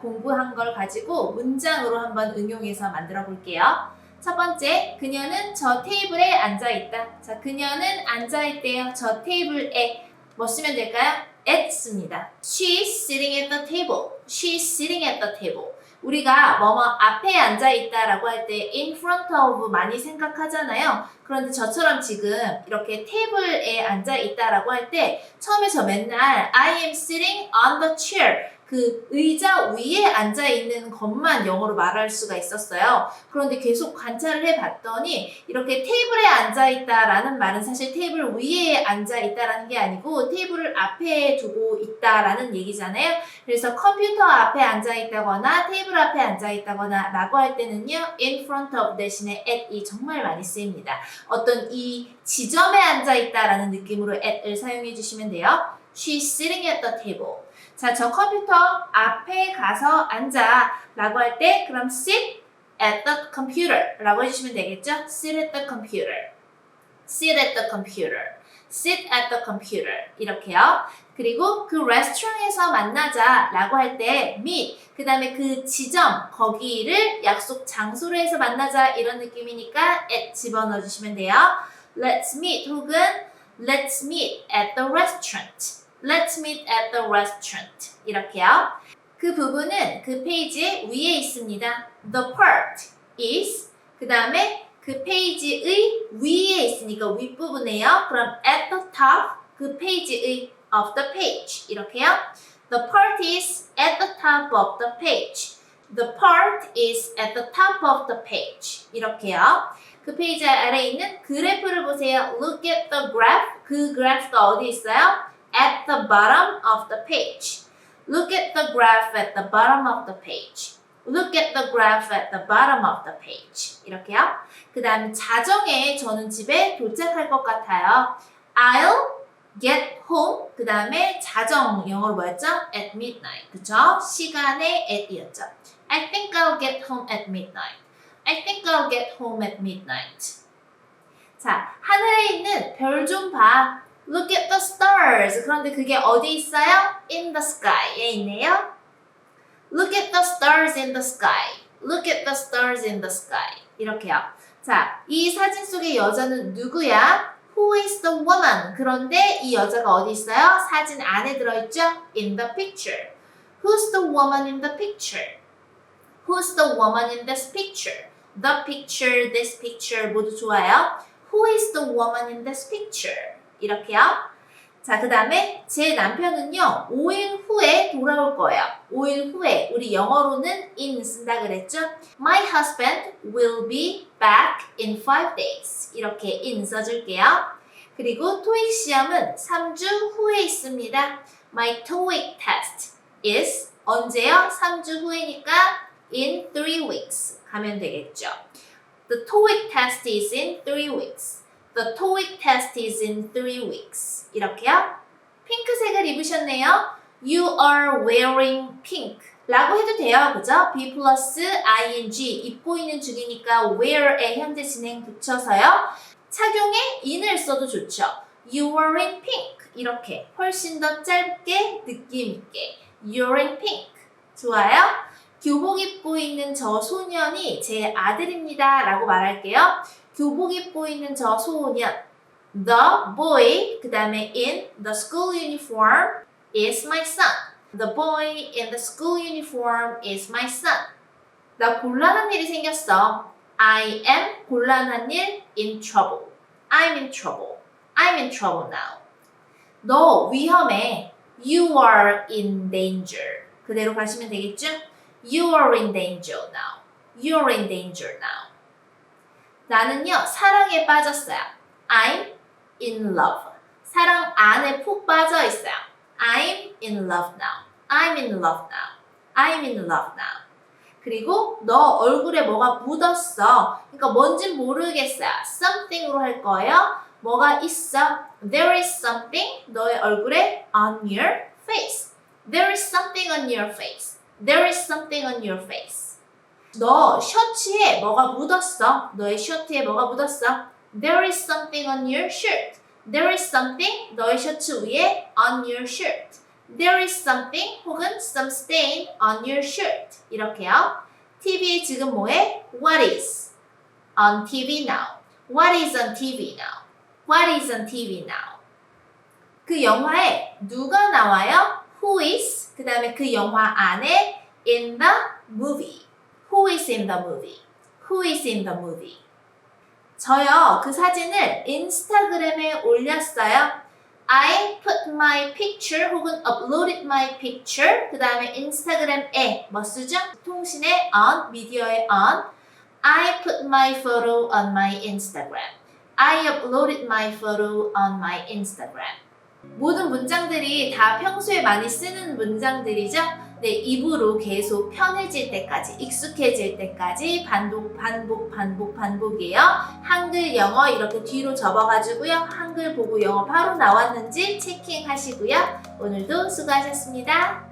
공부한 걸 가지고 문장으로 한번 응용해서 만들어 볼게요. 첫 번째, 그녀는 저 테이블에 앉아 있다. 자, 그녀는 앉아 있대요. 저 테이블에 뭐 쓰면 될까요? at 씁니다. She's sitting at the table. She's sitting at the table. 우리가 뭐뭐 앞에 앉아 있다라고 할 때 in front of 많이 생각하잖아요. 그런데 저처럼 지금 이렇게 테이블에 앉아 있다라고 할 때 처음에 저 맨날 I am sitting on the chair 그 의자 위에 앉아 있는 것만 영어로 말할 수가 있었어요. 그런데 계속 관찰을 해봤더니 이렇게 테이블에 앉아 있다라는 말은 사실 테이블 위에 앉아 있다라는 게 아니고 테이블을 앞에 두고 있다라는 얘기잖아요. 그래서 컴퓨터 앞에 앉아 있다거나 테이블 앞에 앉아 있다거나 라고 할 때는요. in front of 대신에 at이 정말 많이 쓰입니다. 어떤 이 지점에 앉아 있다라는 느낌으로 at을 사용해 주시면 돼요. She's sitting at the table. 자, 저 컴퓨터 앞에 가서 앉아 라고 할 때 그럼 sit at the computer 라고 해주시면 되겠죠? sit at the computer. sit at the computer. sit at the computer. 이렇게요. 그리고 그 레스토랑에서 만나자 라고 할 때 meet 그 다음에 그 지점 거기를 약속 장소로 해서 만나자 이런 느낌이니까 at 집어넣어 주시면 돼요. Let's meet 혹은 Let's meet at the restaurant. Let's meet at the restaurant. 이렇게요. 그 부분은 그 페이지의 위에 있습니다. The part is 그 다음에 그 페이지의 위에 있으니까 윗부분에요. 그럼 at the top 그 페이지의 of the page 이렇게요. The part is at the top of the page. The part is at the top of the page. 이렇게요. 그 페이지 아래에 있는 그래프를 보세요. Look at the graph. 그 그래프가 어디 있어요? At the bottom of the page. Look at the graph at the bottom of the page. Look at the graph at the bottom of the page. 이렇게요. 그 다음 자정에 저는 집에 도착할 것 같아요. I'll get home. 그 다음에 자정 영어로 뭐였죠? At midnight. 그쵸? 시간의 at이었죠. I think I'll get home at midnight. I think I'll get home at midnight. 자, 하늘에 있는 별 좀 봐. Look at the stars. 그런데 그게 어디 있어요? In the sky에 있네요. Look at the stars in the sky. Look at the stars in the sky. 이렇게요. 자, 이 사진 속의 여자는 누구야? Who is the woman? 그런데 이 여자가 어디 있어요? 사진 안에 들어있죠? In the picture. Who's the woman in the picture? Who's the woman in this picture? The picture, this picture 모두 좋아요. Who is the woman in this picture? 이렇게요. 자, 그 다음에 제 남편은요, 5일 후에 돌아올 거예요. 5일 후에. 우리 영어로는 in 쓴다 그랬죠? My husband will be back in 5 days. 이렇게 in 써줄게요. 그리고 토익 시험은 3주 후에 있습니다. My TOEIC test is 언제요? 3주 후에니까 in 3 weeks 가면 되겠죠. The TOEIC test is in 3 weeks. The TOEIC test is in 3 weeks. 이렇게요. 핑크색을 입으셨네요. You are wearing pink. 라고 해도 돼요. 그죠? be 플러스 ing 입고 있는 중이니까 wear에 현재 진행 붙여서요. 착용에 in을 써도 좋죠. You in pink. 이렇게 훨씬 더 짧게 느낌 있게. You're in pink. 좋아요? 교복 입고 있는 저 소년이 제 아들입니다. 라고 말할게요. 교복 입고 있는 저 소년. The boy, 그 다음에 in the school uniform is my son. The boy in the school uniform is my son. 나 곤란한 일이 생겼어. I am 곤란한 일 in trouble. I'm in trouble. I'm in trouble now. 너 위험해. You are in danger. 그대로 가시면 되겠죠? You are in danger now. You are in danger now. 나는요, 사랑에 빠졌어요. I'm in love. 사랑 안에 푹 빠져 있어요. I'm in love now. I'm in love now. I'm in love now. 그리고 너 얼굴에 뭐가 묻었어. 그러니까 뭔진 모르겠어요. something으로 할 거예요. 뭐가 있어. There is something 너의 얼굴에 on your face. There is something on your face. There is something on your face. 너 셔츠에 뭐가 묻었어. 너의 셔츠에 뭐가 묻었어. There is something on your shirt. There is something 너의 셔츠 위에 on your shirt. There is something 혹은 some stain on your shirt. 이렇게요. TV에 지금 뭐해? What is on TV now? What is on TV now? What is on TV now? 그 영화에 누가 나와요? Who is? 그 다음에 그 영화 안에 in the movie. Who is in the movie? Who is in the movie? 저요, 그 사진을 인스타그램에 올렸어요. I put my picture 혹은 uploaded my picture 그 다음에 인스타그램에 뭐 쓰죠? 통신에 on, 미디어에 on I put my photo on my Instagram I uploaded my photo on my Instagram 모든 문장들이 다 평소에 많이 쓰는 문장들이죠? 네, 입으로 계속 편해질 때까지, 익숙해질 때까지 반복, 반복, 반복, 반복이에요. 한글, 영어 이렇게 뒤로 접어가지고요. 한글 보고 영어 바로 나왔는지 체킹하시고요. 오늘도 수고하셨습니다.